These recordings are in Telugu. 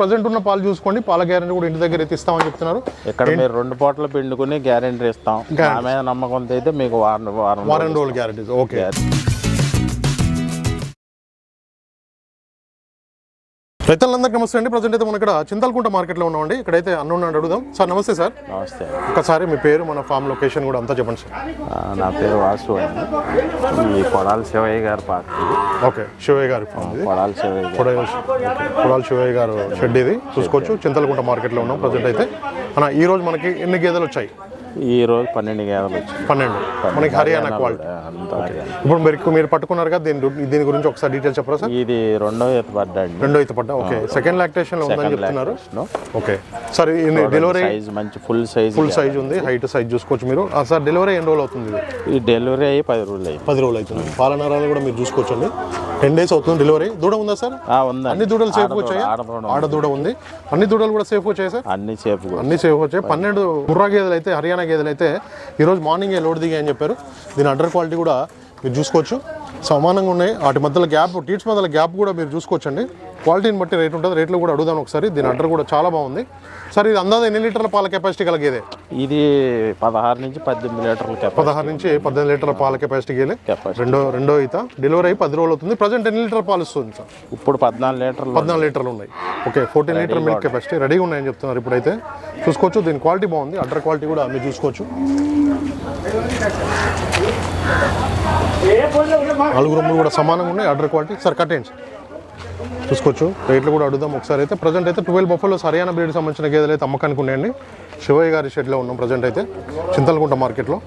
ప్రజెంట్ ఉన్న పాలు చూసుకోండి. పాల గ్యారెంటీ కూడా ఇంటి దగ్గర అయితే ఇస్తామని చెప్తున్నారు. ఇక్కడ మీరు రెండు పూటలు పిండుకుని గ్యారెంటీ ఇస్తాం. నా మీద నమ్మకంతో అయితే మీకు వారం వారం వారం రోజులు గ్యారెంటీ ఓకే రైతులందరికీ నమస్తే అండి. ప్రజెంట్ అయితే మనం ఇక్కడ చింతలకుంట మార్కెట్లో ఉన్నామండి. ఇక్కడైతే అన్న ఉన్నాడు అడుగుదాం. సార్ నమస్తే సార్. నమస్తే ఒకసారి మీ పేరు మన ఫామ్ లొకేషన్ కూడా అంతా చెప్పండి సార్. నా పేరు వాసు అండి. ఈ కొడాల శివయ్య గారి పార్టీ ఓకే శివయ్య గారి కొడాల శివయ్య కొడాలి శివయ్య గారు షెడ్ ఇది. చూసుకోవచ్చు. చింతలకుంట మార్కెట్లో ఉన్నాం ప్రజెంట్ అయితే. అన్న ఈ రోజు మనకి ఎన్ని గేదెలు వచ్చాయి? ఈ రోజు పన్నెండు గేదెలు వచ్చాయి పన్నెండు. మనకి హర్యానా క్వాలిటీ. ఇప్పుడు మీరు మీరు పట్టుకున్నారు కదా దీని దీని గురించి ఒకసారి డీటెయిల్స్ చెప్పరా సార్? ఇది రెండో ఈత పడ్డండి రెండో అయితే పడ్డా ఓకే. సెకండ్ లాక్టేషన్లో ఉందని చెప్తున్నారు? ఓకే. సార్ ఇది డెలివరీ సైజ్ మంచి ఫుల్ సైజ్ ఫుల్ సైజ్ ఉంది హైట్ సైజ్ చూసుకోవచ్చు మీరు. ఆ, సార్ డెలివరీ ఎన్ని రోజులు అవుతుంది ఇది? ఈ డెలివరీ అయ్యి పది రోజులు అయ్యింది. పది రోజులు అవుతుంది. పాలనరాలు కూడా మీరు చూసుకోవచ్చండి. టెన్ డేస్ అవుతుంది డెలివరీ. దూడ ఉందా సార్? అన్ని దూడలు సేఫ్ వచ్చాయి? ఆడ దూడ ఉంది. అన్ని దూడలు కూడా సేఫ్ వచ్చాయి సార్? అన్ని చేపు అన్ని సేఫ్ వచ్చాయి? పన్నెండు ముర్రా గేదెలు అయితే హర్యానా గేదెలు అయితే ఈరోజు మార్నింగ్ లోడ్ దిగాయని చెప్పారు. దీని అడ్డర్ క్వాలిటీ కూడా మీరు చూసుకోవచ్చు. సమానంగా ఉన్నాయి. వాటి మధ్యలో గ్యాప్ టీట్స్ మధ్యలో గ్యాప్ కూడా మీరు చూసుకోవచ్చండి. క్వాలిటీని బట్టి రేట్ ఉంటుంది. రేట్లు కూడా అడుగుదాం ఒకసారి. దీని అడ్డర్ కూడా చాలా బాగుంది. సార్ ఇది అందాజ ఎన్ని లీటర్ల పాల కెపాసిటీ గల గేదె ఇది పదహారు నుంచి పద్దెనిమిది లీటర్ల పదహారు నుంచి పద్దెనిమిది లీటర్ల పాల కెపాసిటీ గేలే రెండో రెండో ఈత. డెలివరీ అయ్యి పది రోజులు అవుతుంది. ప్రజెంట్ ఎన్ని లీటర్ పాలు ఇస్తుంది సార్ ఇప్పుడు పద్నాలుగు లీటర్లు పద్నాలుగు లీటర్లు ఉన్నాయి. Okay fourteen litre milk capacity రెడీగా ఉన్నాయని చెప్తున్నారు ఇప్పుడైతే. చూసుకోవచ్చు. దీని క్వాలిటీ బాగుంది. అడ్డర్ క్వాలిటీ కూడా మీరు చూసుకోవచ్చు. నాలుగు రూములు కూడా సమానంగా ఉన్నాయి. ఆర్డర్ క్వాలిటీ సార్ కట్టేయండి సార్ చూసుకోవచ్చు. రేట్లు కూడా అడుగుదాం ఒకసారి అయితే. ప్రజెంట్ అయితే ట్వెల్వ్ బఫెలోస్ హర్యానా బ్రీడ్ సంబంధించిన గేదెలు అయితే అమ్మకానికి ఉన్నాయండి. శివయ్య గారి షెడ్లో ఉన్నాం ప్రజెంట్ అయితే. చింతలకుంట మార్కెట్లో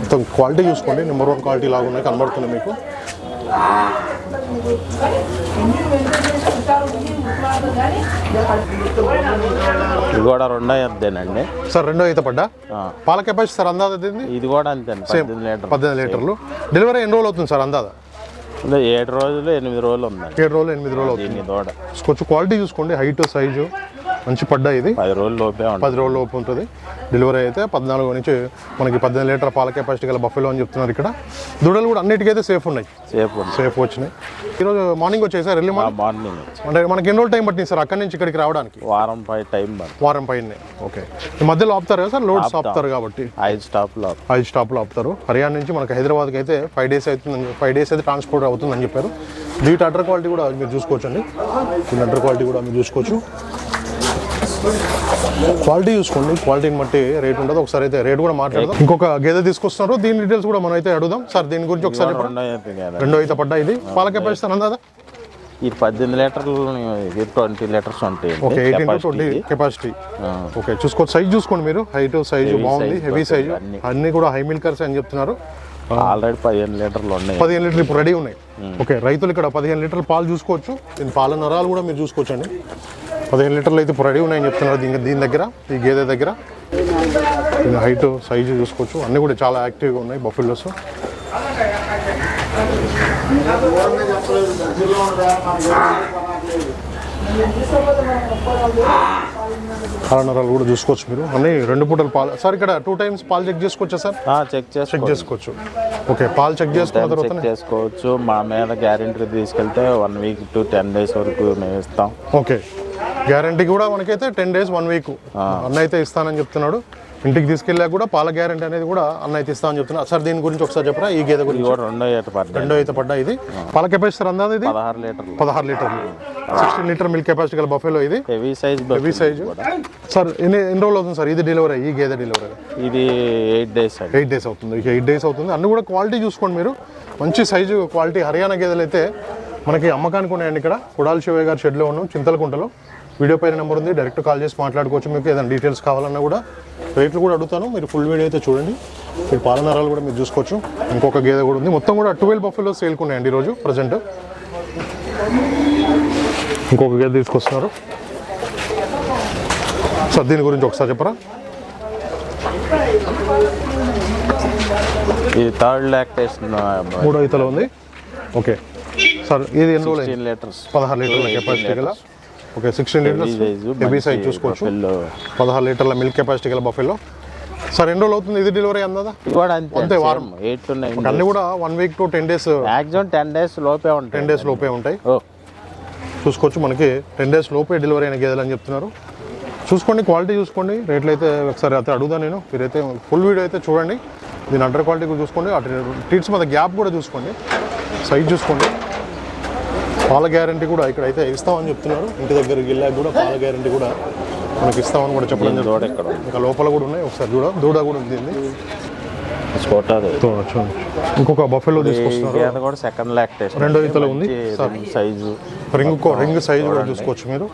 మొత్తం క్వాలిటీ చూసుకోండి. నెంబర్ వన్ క్వాలిటీ లాగా ఉన్నాయి. కనబడుతుంది మీకు. ఇది కూడా రెండో ఎద్దేనండి. సార్ రెండో ఈత పడ్డా. పాల కెపాసిటీ సార్ అందాదా దీన్ని? ఇది కూడా అంతే పద్దెనిమిది లీటర్ పద్దెనిమిది లీటర్లు. డెలివరీ ఎన్ని రోజులు అవుతుంది సార్ అందాదా? ఇది ఏడు రోజులు ఎనిమిది రోజులు ఉందండి. ఏడు రోజులు ఎనిమిది రోజులు అవుతుంది. దీని దూడ కొంచెం క్వాలిటీ చూసుకోండి హైట్ సైజు మంచి పడ్డా ఇది. పది రోజులు లోపే పది రోజుల లోపు ఉంటుంది. డెలివరీ అయితే పద్నాలుగు నుంచి మనకి పద్దెనిమిది లీటర్ పాల కెపాసిటీ గల బఫెలో అని చెప్తున్నారు ఇక్కడ. దూడలు కూడా అన్నిటికైతే సేఫ్ ఉన్నాయి. ఉంది సేఫ్ వచ్చినాయి. ఈరోజు మార్నింగ్ వచ్చాయి సార్ ఎర్లీ మార్నింగ్ అంటే మనకి ఎన్ని రోజులు టైం పట్టింది సార్ అక్కడి నుంచి ఇక్కడికి రావడానికి? వారం పై టైం వారం పైన ఓకే ఈ మధ్యలో ఆపుతారు కదా సార్ లోడ్స్ ఆపుతారు కాబట్టి. ఐదు స్టాప్లో ఐదు స్టాప్లు ఆపుతారు. హర్యానా నుంచి మనకి హైదరాబాద్కి అయితే ఫైవ్ డేస్ అవుతుంది ఫైవ్ డేస్ అయితే ట్రాన్స్పోర్ట్ అవుతుందని చెప్పారు. వీటి అడ్డర్ క్వాలిటీ కూడా మీరు చూసుకోవచ్చు అండి అడ్డర్ క్వాలిటీ కూడా మీరు చూసుకోవచ్చు. క్వాలిటీ చూసుకోండి. క్వాలిటీని బట్టి రేట్ ఉంటుంది. ఒకసారి అయితే రేట్ కూడా మాట్లాడదాం. ఇంకొక గేదె తీసుకొస్తున్నారు. దీని డీటెయిల్స్ కూడా మనం అయితే అడుగుదాం. సార్ దీని గురించి ఒకసారి రెండో అయితే పడ్డా ఇది. పాల కెపాసిటీ అందాదా? ఇది పద్దెనిమిది లీటర్లు ట్వంటీ లీటర్స్ ఉంటాయి okay eighteen to twenty capacity okay చూసుకోవచ్చు సైజ్ చూసుకోండి మీరు. హైట్ సైజు బాగుంది. హెవీ సైజు అన్ని. అన్ని కూడా హై మిల్కర్స్ అని చెప్తున్నారు. ఆల్రెడీ పదిహేను లీటర్లు ఉన్నాయి. పదిహేను లీటర్లు ఇప్పుడు రెడీ ఉన్నాయి. ఓకే రైతులు ఇక్కడ పదిహేను లీటర్ల పాలు చూసుకోవచ్చు. దీని పాల నరాలు కూడా మీరు చూసుకోవచ్చు అండి పదిహేను లీటర్లు అయితే ఇప్పుడు రెడీ ఉన్నాయని చెప్తున్నారు దీని దీని దగ్గర ఈ గేదె దగ్గర. దీని హైట్ సైజు చూసుకోవచ్చు. అన్నీ కూడా చాలా యాక్టివ్గా ఉన్నాయి బఫెల్లోస్ పాల నరాలు కూడా చూసుకోవచ్చు మీరు. అన్ని రెండు పూటలు పాలు. సార్ ఇక్కడ టూ టైమ్స్ పాలు చెక్ చేసుకోవచ్చా సార్? చెక్ చెక్ చేసుకో చేసుకోవచ్చు. ఓకే పాలు చెక్ చేసుకున్న తర్వాత చెక్ చేసుకోవచ్చు. మా మీద గ్యారెంటీ తీసుకెళ్తే one week to ten days వరకు మేము ఇస్తాం ఓకే గ్యారంటీ కూడా మనకైతే టెన్ డేస్ వన్ వీక్ అన్న అయితే ఇస్తానని చెప్తున్నాడు. ఇంటికి తీసుకెళ్ళాక కూడా పాల గ్యారంటీ అనేది కూడా అన్న అయితే ఇస్తానని చెప్తున్నాడు. సార్ దీని గురించి ఒకసారి చెప్పరా? ఈ గేదె గురించి? రెండో ఏట పడ్డాయి. రెండో అయితే పడ్డా ఇది. పాల కెపాసిటీ అందా ఇది? పదహారు లీటర్లు. పదహారు లీటర్లు. సిక్స్టీన్ లీటర్ మిల్క్ కెపాసిటీ గల బఫేలో ఇది. Heavy size heavy size sir ఎన్ని ఎన్ని రోజులు అవుతుంది సార్? ఇది డెలివరీ ఈ గేదె డెలివరీ ఇది ఎయిట్ డేస్ ఎయిట్ డేస్ అవుతుంది. ఎయిట్ డేస్ అవుతుంది. అన్ని కూడా క్వాలిటీ చూసుకోండి మీరు. మంచి సైజు క్వాలిటీ హర్యానా గేదెలు అయితే మనకి అమ్మకానికి ఉన్నాయండి ఇక్కడ. కుడాల శివయ్య గారి షెడ్లో ఉన్నాం. చింతలకుంటలో. వీడియో పైన నెంబర్ ఉంది డైరెక్ట్ కాల్ చేసి మాట్లాడుకోవచ్చు. మీకు ఏదైనా డీటెయిల్స్ కావాలన్నా కూడా రేట్లు కూడా అడుగుతాను. మీరు ఫుల్ వీడియో అయితే చూడండి. మీరు పాలనరాలు కూడా మీరు చూసుకోవచ్చు. ఇంకొక గేదె కూడా ఉంది. మొత్తం కూడా ట్వెల్వ్ బఫెలో సేల్కున్నాయండి ఈరోజు ప్రజెంట్ ఇంకొక గేదె తీసుకొస్తున్నారు. సార్ దీని గురించి ఒకసారి చెప్పరా? ఇది థర్డ్ లాక్టేషన్ మూడో ఈతలో ఉంది. ఓకే. సార్ ఇది ఎన్ని రోజులు లీటర్స్ పదహారు లీటర్ల కెపాసిటీ గల okay sixteen litres heavy size చూసుకోవచ్చు. పదహారు లీటర్ల మిల్క్ కెపాసిటీ గల బఫెలో సార్ ఎన్ని రోజులు అవుతుంది ఇది డెలివరీ అందా అంతే వారం. ఎయిట్ అన్ని కూడా one week to ten days maximum ten days లోపే ఉంటాయి. టెన్ డేస్ లోపే ఉంటాయి. చూసుకోవచ్చు మనకి. టెన్ డేస్ లోపే డెలివరీ అయిన గేదెలు అని చెప్తున్నారు. చూసుకోండి క్వాలిటీ చూసుకోండి. రేట్లు అయితే ఒకసారి అయితే అడుగుదా నేను. మీరైతే ఫుల్ వీడియో అయితే చూడండి. దీని అండర్ క్వాలిటీ కూడా చూసుకోండి. అటు టీట్స్ మీద గ్యాప్ కూడా చూసుకోండి. సైజ్ చూసుకోండి. పాల గ్యారంటీ కూడా ఇక్కడ అయితే ఇస్తామని చెప్తున్నారు. ఇంటి దగ్గర గిల్లాక కూడా పాల గ్యారంటీ కూడా మనకి ఇస్తామని కూడా చెప్పడం దూడ ఇక్కడ ఇంకా లోపల కూడా ఉన్నాయి. ఒకసారి చూడ. దూడ కూడా ఉంది ఇంకొక బఫెలో తీసుకొస్తున్నారు. కూడా సెకండ్ లాక్టేషన్ రెండో ఈతలో ఉంది. సైజు రింగ్ రింగ్ సైజ్ కూడా చూసుకోవచ్చు మీరు.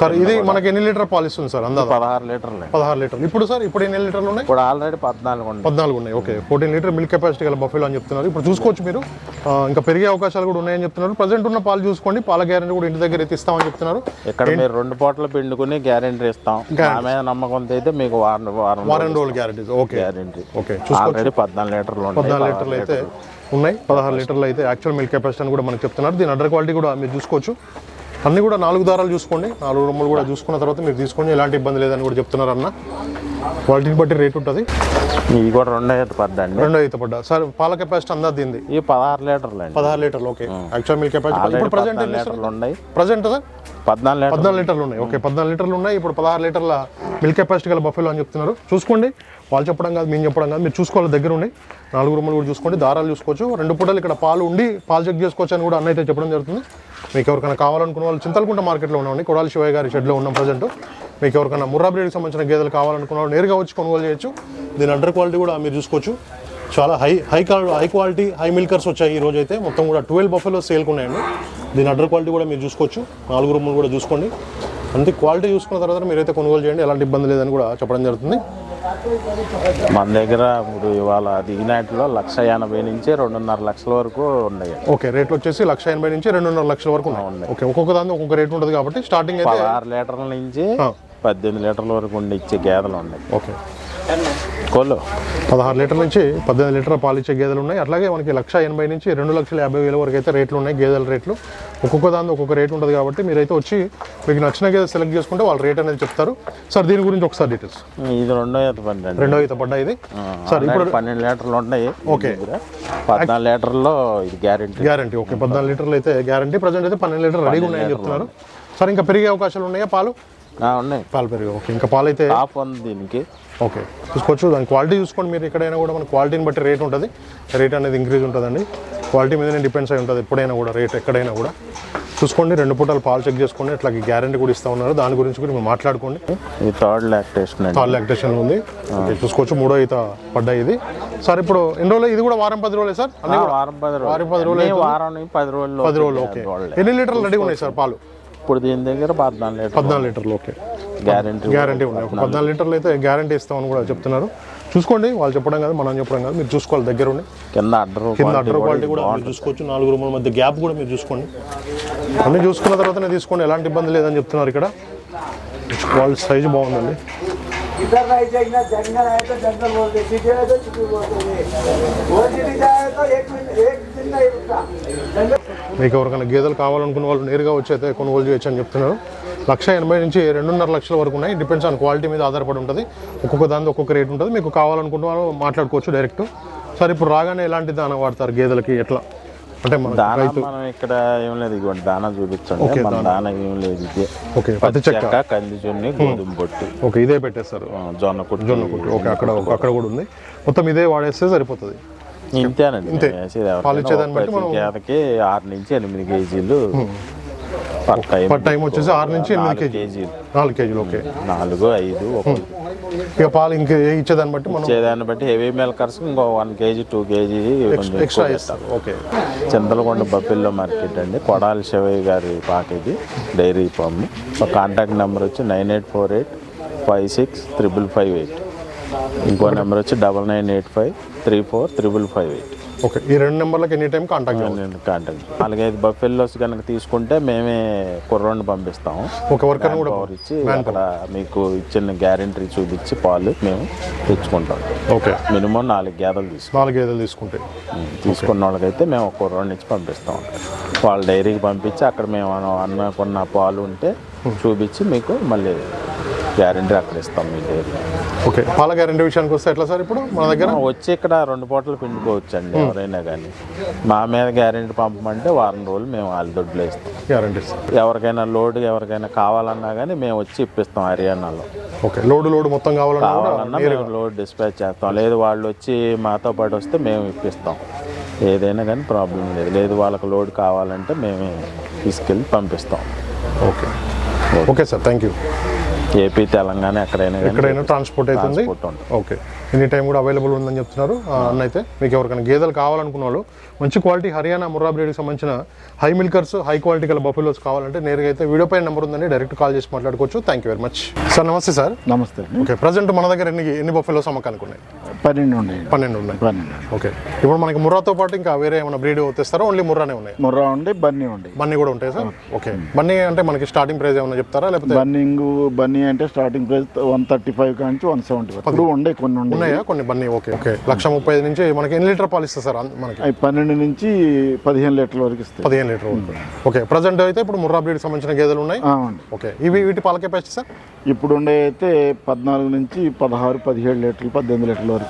సార్ ఇది మనకి ఎన్ని లీటర్ పాలు ఇస్తుంది సార్ పదహారు లీటర్లు. పదహారు లీటర్లు. ఇప్పుడు సార్ ఇప్పుడు ఎన్ని లీటర్లు ఉన్నాయి? ఇప్పుడు ఆల్రెడీ పద్నాలుగు ఉంది పద్నాలుగు ఉన్నాయి. Okay. Fourteen litre milk capacity గల బఫెలో అని చెప్తున్నారు. ఇప్పుడు చూసుకోవచ్చు మీరు. ఇంకా పెరిగే అవకాశాలు కూడా ఉన్నాయని చెప్తున్నారు. ప్రజెంట్ ఉన్న పాలు చూసుకోండి. పాల గ్యారెంటీ కూడా ఇంటి దగ్గర అయితే ఇస్తామని చెప్తున్నారు. ఇక్కడ మీరు రెండు పూటలు పిండుకుని గ్యారెంటీ ఇస్తాం. మా మీద నమ్మకంతో అయితే మీకు వారం వారం వారం రోజులు గ్యారెంటీ ఓకే గ్యారెంటీ ఓకే పద్నాలుగు లీటర్లు పద్నాలుగు లీటర్లు అయితే ఉన్నాయి. పదహారు లీటర్లు అయితే యాక్చువల్ మిల్క్ కెపాసిటీ అని కూడా మనకు చెప్తున్నారు. దీని అండర్ క్వాలిటీ కూడా మీరు చూసుకోవచ్చు. అన్ని కూడా నాలుగు దారాలు చూసుకోండి. నాలుగు రొమ్ములు కూడా చూసుకున్న తర్వాత మీరు తీసుకోండి. ఎలాంటి ఇబ్బంది లేదని కూడా చెప్తున్నారు అన్న. క్వాలిటీని బట్టి రేట్ ఉంటుంది. ఇవి కూడా రెండు అయితే పద్దండి రెండో అయితే పడ్డా. సార్ పాల కెపాసిటీ అందా దీనిది? ఇవి పదహారు లీటర్లు అండి. పదహారు లీటర్లు ఓకే. యాక్చువల్ మిల్క్ కెపాసిటీ ఇప్పుడు ప్రజెంట్ లీటర్లు ఉన్నాయి. Present sir? పద్నాలుగు లీటర్లు పద్నాలుగు లీటర్లు ఉన్నాయి. ఓకే పద్నాలుగు లీటర్లు ఉన్నాయి. ఇప్పుడు పదహారు లీటర్ల మిల్క్ కెపాసిటీ గల బఫెలో అని చెప్తున్నారు. చూసుకోండి. వాళ్ళు చెప్పడం కాదు మేము చెప్పడం కాదు. మీరు చూసుకోవాలి దగ్గర ఉండి. నాలుగు రూములు కూడా చూసుకోండి. దారాలు చూసుకోవచ్చు. రెండు పూటలు ఇక్కడ పాలు ఉండి పాలు చెక్ చేసుకోవచ్చు అని కూడా అన్న అయితే చెప్పడం జరుగుతుంది. మీకు ఎవరికైనా కావాలనుకున్న వాళ్ళు చింతలకుంట మార్కెట్లో ఉన్నామండి. కొడాలి శివయ్య గారి షెడ్లో ఉన్నాం ప్రజెంట్ మీకు ఎవరికైనా ముర్రా బ్రీడ్కి సంబంధించిన గేదెలు కావాలనుకున్న వాళ్ళు నేరుగా వచ్చి కొనుగోలు చేయొచ్చు. దీని అండర్ క్వాలిటీ కూడా మీరు చూసుకోవచ్చు. చాలా high high quality high quality high milkers వచ్చాయి ఈ రోజు అయితే మొత్తం కూడా ట్వెల్వ్ బఫెలో సేల్కి ఉన్నాయండి. దీని అండర్ క్వాలిటీ కూడా మీరు చూసుకోవచ్చు. నాలుగు రూములు కూడా చూసుకోండి. అంతే క్వాలిటీ చూసుకున్న తర్వాత మీరైతే కొనుగోలు చేయండి. ఎలాంటి ఇబ్బంది లేదని కూడా చెప్పడం జరుగుతుంది. మన దగ్గర ఇప్పుడు ఇవాళ దిగినట్లో లక్ష ఎనభై నుంచి రెండున్నర లక్షల వరకు ఉన్నాయి. ఓకే రేట్లు వచ్చేసి లక్ష ఎనభై నుంచి రెండున్నర లక్షల వరకు ఉన్నాయి. ఓకే ఒక్కొక్క దాని ఒక్కొక్క రేట్ ఉంటుంది కాబట్టి స్టార్టింగ్ అయితే పదహారు లీటర్ల నుంచి. పద్దెనిమిది లీటర్ల వరకు ఉండి ఇచ్చే గేదెలు ఉన్నాయి. ఓకే. కోళ్ళు. పదహారు లీటర్ల నుంచి పద్దెనిమిది లీటర్ల పాలు ఇచ్చే గేదెలు ఉన్నాయి. అట్లాగే మనకి లక్ష ఎనభై నుంచి రెండు లక్షల యాభై వేల వరకు అయితే రేట్లు ఉన్నాయి గేదెల రేట్లు. ఒక్కొక్క దాని ఒక్కొక్క రేట్ ఉంటుంది కాబట్టి మీరైతే వచ్చి మీకు నచ్చిన గేదె సెలెక్ట్ చేసుకుంటే వాళ్ళు రేట్ అనేది చెప్తారు. సార్ దీని గురించి ఒకసారి డీటెయిల్స్ ఇది రెండో ఈత పండి అండి. రెండో ఈత పడ్డా ఇది. సార్ ఇప్పుడు పన్నెండు లీటర్లు ఉన్నాయి. ఓకే. పద్నాలుగు లీటర్లో ఇది గ్యారెంటీ గ్యారంటీ ఓకే. పద్నాలుగు లీటర్లు అయితే గ్యారంటీ ప్రజెంట్ అయితే పన్నెండు లీటర్లు రెడీగా ఉన్నాయని చెప్తున్నారు. సార్ ఇంకా పెరిగే అవకాశాలు ఉన్నాయా పాలు? ఉన్నాయి. పాలు పెరిగే ఓకే ఇంకా పాలు అయితే టాప్ ఉంది దీనికి. ఓకే చూసుకోవచ్చు. దాని క్వాలిటీ చూసుకోండి మీరు. ఎక్కడైనా కూడా మన క్వాలిటీని బట్టి రేట్ ఉంటుంది. రేట్ అనేది ఇంక్రీజ్ ఉంటుందండి. క్వాలిటీ మీదనే డిపెండ్స్ అయి ఉంటుంది ఎప్పుడైనా కూడా రేట్ ఎక్కడైనా కూడా. చూసుకోండి రెండు పూటలు పాలు చెక్ చేసుకోండి. అట్లా గ్యారంటీ కూడా ఇస్తా ఉన్నారు. దాని గురించి కూడా మీరు మాట్లాడుకోండి. ఇది థర్డ్ లాక్టేషన్ థర్డ్ లాక్టేషన్ ఉంది. చూసుకోవచ్చు. మూడో ఈత పడ్డాయి ఇది. సార్ ఇప్పుడు ఎన్ని రోజులు? ఇది కూడా వారం పది రోజులే సార్? వారం పది రోజులు. వారం పది రోజులు వారం పది రోజులు పది రోజులు ఓకే. ఎన్ని లీటర్లు రెడీగా ఉన్నాయి సార్ పాలు? ఇప్పుడు దీని దగ్గర పద్నాలుగు లీటర్ పద్నాలుగు లీటర్లు ఓకే గ్యారెంటీ గ్యారంటీ ఉన్నాయి ఒక పద్నాలుగు లీటర్లు అయితే గ్యారంటీ ఇస్తామని కూడా చెప్తున్నారు చూసుకోండి వాళ్ళు చెప్పడం కాదు మనం చెప్పడం కాదు మీరు చూసుకోవాలి దగ్గర ఉండి కింద అడ్డర్ కింద అటర్ క్వాలిటీ కూడా మీరు చూసుకోవచ్చు నాలుగు రూముల మధ్య గ్యాప్ కూడా మీరు చూసుకోండి అన్ని చూసుకున్న తర్వాతనే తీసుకోండి ఎలాంటి ఇబ్బంది లేదని చెప్తున్నారు ఇక్కడ వాళ్ళ సైజు బాగుందండి इधर नहीं जाइए जंगल है तो जंगल बोलते सिटी है तो सिटी बोलते वो सिटी जाए तो एक मिनट एक दिन नहीं रुकता जंगल మీకు ఎవరికైనా గేదెలు కావాలనుకున్న వాళ్ళు నేరుగా వచ్చి అయితే కొనుగోలు చేయొచ్చు అని చెప్తున్నారు. లక్ష ఎనభై నుంచి రెండున్నర లక్షల వరకు ఉన్నాయి. డిపెండ్స్ ఆన్ క్వాలిటీ మీద ఆధారపడి ఉంటుంది. ఒక్కొక్క దాని ఒక్కొక్క రేట్ ఉంటుంది. మీకు కావాలనుకున్న వాళ్ళు మాట్లాడుకోవచ్చు డైరెక్ట్ సార్ ఇప్పుడు రాగానే ఎలాంటి దాన వాడతారు గేదెలకి? ఎట్లా? అంటే మన దానా మనం ఇక్కడ ఏం లేదు. ఇదిగోండి దానా చూపించండి. ఓకే, మన దానా. ఏం లేదు ఇది. ఓకే పత్తి చెక్క. కంది చున్ని గోధుమ పొట్టు. ఓకే ఇదే పెట్టేస్తారు. జొన్న కుట్టు జొన్న కుట్టు ఓకే అక్కడ అక్కడ కూడా ఉంది. మొత్తం ఇదే వాడేస్తే సరిపోతుంది. ఇంతేనండి ఇంతే. బట్టి ప్రతి మనం- గేదకి ఆరు నుంచి ఎనిమిది కేజీలు పర్ టైం పర్ టైం వచ్చేసి ఆరు నుంచి ఎనిమిది కేజీలు. నాలుగు కేజీలు ఓకే. నాలుగు ఐదు ఒక ఇక పాలు ఇంక ఇచ్చేదాన్ని బట్టి మనం ఇచ్చేదాన్ని బట్టి హెవీ మిల్కర్స్ ఇంకో వన్ కేజీ టూ కేజీ కొంచెం ఎక్స్ట్రా ఇస్తారు ఓకే. చింతలకొండ బప్పిల్లో మార్కెట్ అండి. కొడాలి శివయ్య గారి పాకేది డైరీ ఫామ్. మా కాంటాక్ట్ నెంబర్ వచ్చి nine eight four eight five six triple five eight. ఇంకో నెంబర్ వచ్చి double nine eight five three four triple five eight. Okay ఈ రెండు నెంబర్లకు ఎనీ టైం కాంటాక్ట్ కాంటాక్ట్ నాలుగైదు బఫెల్లోస్ కనుక తీసుకుంటే మేమే కుర్రోడిని పంపిస్తాము. ఒక వర్కర్ కూడా పవర్ ఇచ్చి అక్కడ మీకు ఇచ్చిన గ్యారెంటీ చూపించి పాలు మేము తెచ్చుకుంటాం. ఓకే. మినిమం నాలుగు గేదెలు తీసుకుంటాం. నాలుగు గేదెలు తీసుకుంటే. తీసుకున్న వాళ్ళకైతే మేము ఒక కుర్రోడిని ఇచ్చి పంపిస్తాం వాళ్ళ డైరీకి పంపించి అక్కడ మేము అను- అనుకున్న పాలు ఉంటే చూపించి మీకు మళ్ళీ గ్యారెంటీ అక్కడ ఇస్తాం మీ డైరీ ఓకే పాల గ్యారెంటీ విషయానికి వస్తే ఎట్లా సార్ ఇప్పుడు మన దగ్గర? వచ్చి ఇక్కడ రెండు పూటలు పిండుకోవచ్చు అండి ఎవరైనా కానీ మా మీద గ్యారెంటీ పంపమంటే వారం రోజులు మేము వాళ్ళ దొడ్లో ఇస్తాం. గ్యారంటీ ఎవరికైనా లోడ్ ఎవరికైనా కావాలన్నా కానీ మేము వచ్చి ఇప్పిస్తాం హర్యానాలో. ఓకే లోడ్ లోడ్ మొత్తం కావాలన్నా మేము లోడ్ డిస్పాచ్ చేస్తాం. లేదు వాళ్ళు వచ్చి మాతో పాటు వస్తే మేము ఇప్పిస్తాం. ఏదైనా కానీ ప్రాబ్లం లేదు. లేదు వాళ్ళకి లోడ్ కావాలంటే మేమే తీసుకెళ్ళి పంపిస్తాం. Okay. Okay sir thank you. AP Telangana ఎక్కడైనా ఎక్కడైనా ట్రాన్స్పోర్ట్ అవుతుంది. ఓకే. ఎనీ టైం కూడా అవైలబుల్ ఉందని చెప్తున్నారు. అన్న అయితే మీకు ఎవరికైనా గేదెలు కావాలనుకున్న వాళ్ళు మంచి క్వాలిటీ హర్యానా ముర్రా బ్రీడ్కి సంబంధించిన హై మిల్కర్స్ హై క్వాలిటీ గల బఫెలోస్ కావాలంటే నేరుగా అయితే వీడియో పైన నెంబర్ ఉందని డైరెక్ట్ కాల్ చేసి మాట్లాడుకోవచ్చు. Thank you very much sir నమస్తే సార్ నమస్తే. ఓకే ప్రజెంట్ మన దగ్గర ఎన్ని ఎన్ని బఫెలోస్ అమ్మకానికి ఉన్నాయి? పన్నెండు ఉన్నాయి. పన్నెండు ఉన్నాయి. పన్నెండు ఓకే. ఇప్పుడు మనకి ముర్రాతో పాటు ఇంకా వేరే ఏమైనా బ్రీడ్ తెస్తారా? ఓన్లీ ముర్రానే ఉన్నాయి. ముర్రా ఉండి బన్నీ ఉండి బన్నీ కూడా ఉంటాయి సార్? ఓకే. బన్నీ అంటే మనకి స్టార్టింగ్ ప్రైస్ ఏమైనా చెప్తారా? లేకపోతే బన్నింగ్ బన్నీ అంటే starting price one thirty five కాంచి వన్ సెవెంటీ ఫైవ్ ఉండే కొన్ని ఉన్నాయా. కొన్ని బన్నీ ఓకే ఓకే. లక్ష ముప్పై ఐదు నుంచి మనకి ఎన్ని లీటర్ పాలు ఇస్తారు సార్ మనకి? పన్నెండు నుంచి పదిహేను లీటర్ల వరకు ఇస్తాయి. పదిహేను లీటర్ ఓకే. ప్రజెంట్ అయితే ఇప్పుడు ముర్రా బ్రీడ్ సంబంధించిన గేదెలు ఉన్నాయి? ఓకే. ఇవి వీటి పాల కెపాసిటీ సార్? ఇప్పుడు ఉండే అయితే పద్నాలుగు నుంచి పదహారు పదిహేడు లీటర్లు పద్దెనిమిది లీటర్ల వరకు.